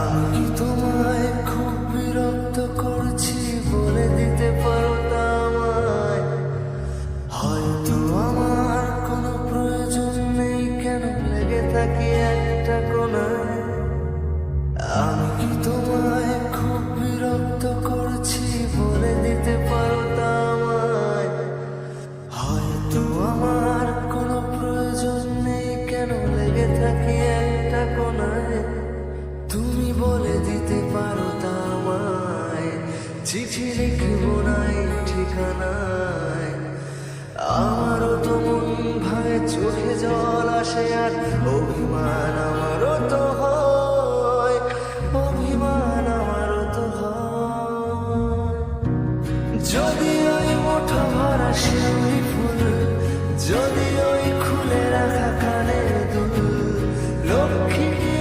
আমি তোমায় খুব বিরক্ত করছি, বলে দিতে পারো আমায়। হয়তো আমার কোনো প্রয়োজন নেই, কেন লেগে একটা কোনো চিঠি লিখব নাই ঠিকানায়। আমারও তো মন ভাই চোখে জল আসে আর অভিমান আমারও তো হয়, অভিমান আমারও তো হয়। যদি ওই মুঠো ভরা শিউলি ফুল, যদি ওই খুলে রাখা কানের দুল, লক্ষ্মী